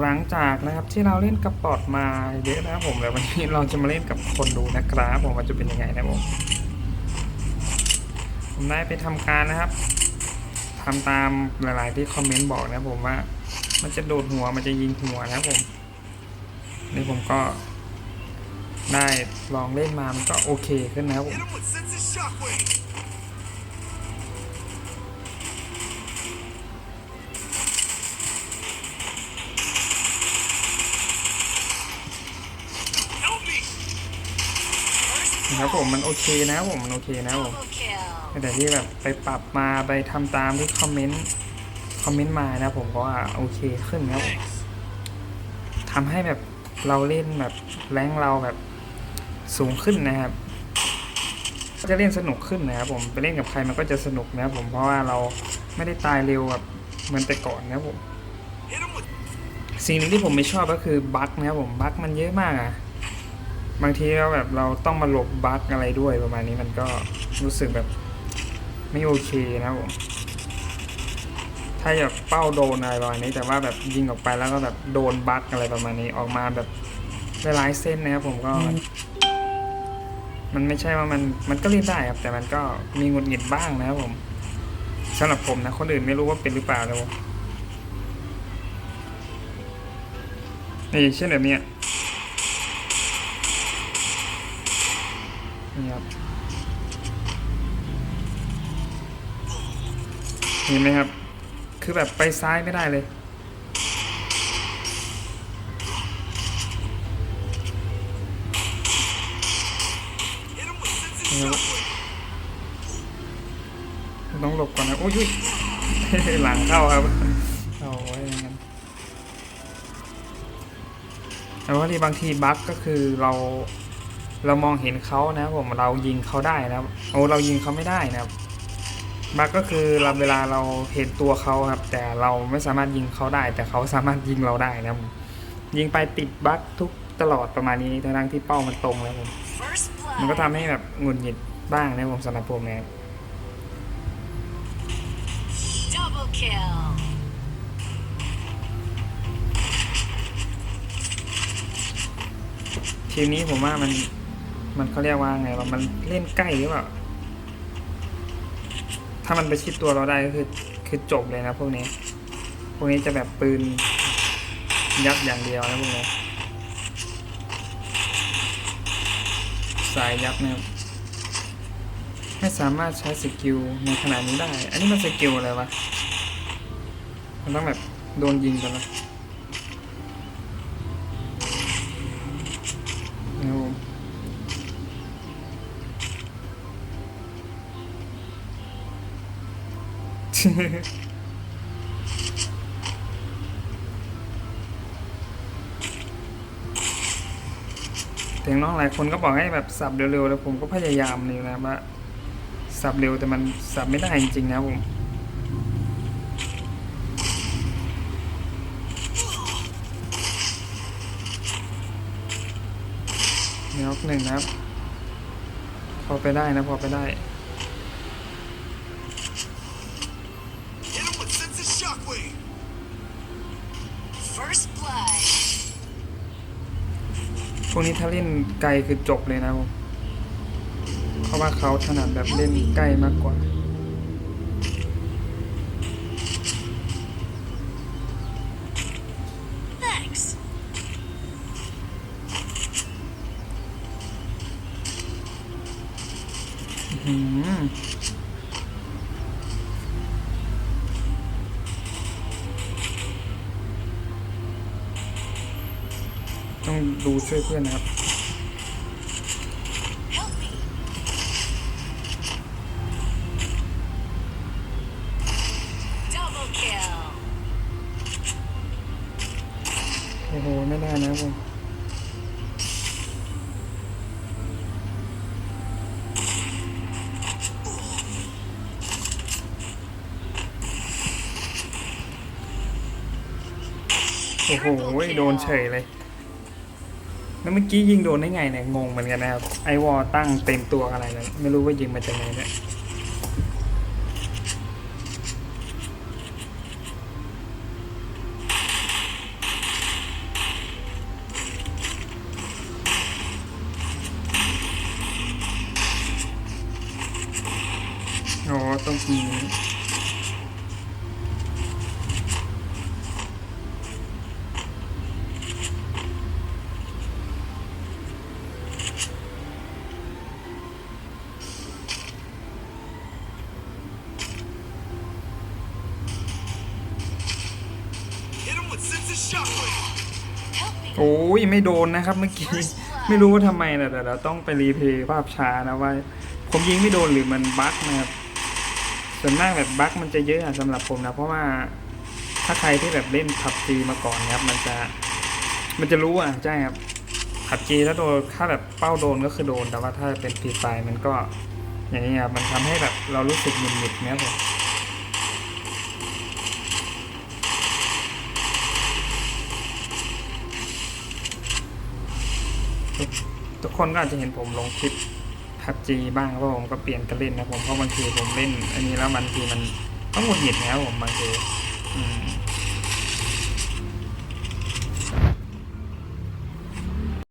หลังจากนะครับที่เราเล่นกับปอดมาเยอะนะครับผมแล้ววันนี้เราจะมาเล่นกับคนดูนะครับผมว่าจะเป็นยังไงนะผมผมได้ไปทำการนะครับทำตามหลาย ๆ ที่คอมเมนต์บอกนะผมว่า มันจะโดดหัวมันจะยิงหัวนะผมนี่ผมก็ได้ลองเล่นมามันก็โอเคขึ้นนะครับผม นะครับผมมันโอเคนะครับผมมันโอเคนะครับผม Double kill. แต่ที่แบบไปปรับมาไปทำตามที่คอมเมนต์คอมเมนต์มานะผมก็ว่าโอเคขึ้นนะครับผมทำให้แบบเราเล่นแบบแรงเราแบบสูงขึ้นนะครับก็จะเล่นสนุกขึ้นนะครับผมไปเล่นกับใครมันก็จะสนุกนะครับผมเพราะว่าเราไม่ได้ตายเร็วแบบเหมือนแต่ก่อนนะครับผม Hit him with สิ่งหนึ่งที่ผมไม่ชอบก็คือบั๊กนะครับผมบั๊กมันเยอะมากอะ บางทีเราแบบเราต้องมาหลบบั๊กอะไรด้วยประมาณนี้มันก็รู้สึกแบบไม่โอเคนะครับผมถ้าแบบเป้าโดนอะไรประมาณนี้ แต่ว่าแบบยิงออกไปแล้วก็แบบโดนบั๊กอะไรประมาณนี้ออกมาแบบหลายเส้นนะครับผมก็ มันไม่ใช่ว่ามันมันก็เล่นได้ครับ แต่มันก็มีหงุดหงิดบ้างนะครับผมสำหรับผมนะคนอื่นไม่รู้ว่าเป็นหรือเปล่านะผมนี่เช่นแบบนี้ นี่ครับเห็นไหมครับ คือแบบไปซ้ายไม่ได้เลย ต้องหลบก่อนนะโอ้ยอุ๊ยหลังเข้าครับ เอาไว้อย่างนั้นแต่ว่าที่บางทีบั๊กก็คือเรา เรามองเห็นเขานะครับผมเรายิงเขาได้นะครับโอ้เรายิงเขาไม่ได้นะครับบั๊กก็คือเราเวลาเราเห็นตัวเขาครับ แต่เราไม่สามารถยิงเขาได้ แต่เขาสามารถยิงเราได้นะครับผมยิงไปติดบั๊กทุกตลอดประมาณนี้ทั้งๆที่เป้ามันตรงแล้วผม First มันก็ blood. ทำให้แบบหงุดหงิดบ้างนะครับผมสำหรับผมนะครับ Double kill. ทีมนี้ผมว่ามัน มันเขาเรียกว่าไงว่ามันเล่นใกล้หรือเปล่า ถ้ามันไปชิดตัวเราได้ก็คือคือจบเลยนะพวกนี้ พวกนี้จะแบบปืนยัดอย่างเดียวนะพวกนี้สายยับนะครับไม่สามารถใช้สกิลในขนาดนี้ได้ อันนี้มันสกิลอะไรวะ มันต้องแบบโดนยิงกันนะนะครับ ผมแต่น้องหลายคนก็บอกให้แบบสับเร็วๆ แล้วผมก็พยายามนี่นะว่าสับเร็วแต่มันสับไม่ได้จริงๆนะผมเนื้อหนึ่งนะครับ พอไปได้นะ พอไปได้ พวกนี้ถ้าเล่นไกลคือจบเลยนะผมเพราะว่าเขาถนัดแบบเล่นใกล้มากกว่า Thanks. อืม ดูช่วยเพื่อนนะครับโอ้โห ไม่ได้นะผมโอ้โห โดนเฉยเลย ล้วเมื่อกี้ยิงโดนได้ไงเนี่ยงงเหมือนกันนะครับไอวอลตั้งเต็มตัวอะไรเลยไม่รู้ว่ายิงมาจากไหนเนี่ยอ๋อต้องยิง โอ้ยไม่โดนนะครับเมื่อกี้ ไม่รู้ว่าทำไมนะแต่เราต้องไปรีเพย์ภาพช้านะว่า ผมยิงไม่โดนหรือมันบั๊กนะครับส่วนมากแบบบั๊กมันจะเยอะอะสำหรับผมนะ เพราะว่าถ้าใครที่แบบเล่นพับจีมาก่อนนะครับ มันจะมันจะรู้อะใช่ครับพับจีถ้าโดนถ้าแบบเป้าโดนก็คือโดน แต่ว่าถ้าเป็นฟรีไฟมันก็ อย่างนี้ครับมันทำให้แบบเรารู้สึกหงุดหงิดนะครับผม ทุกคนก็อาจจะเห็นผมลงคลิปพับจีบ้างเพราะผมก็เปลี่ยนกันเล่นนะผมเพราะบางทีผมเล่น อันนี้แล้วบางทีมันต้องหงุดหงิดนะครับผมบางทีอืม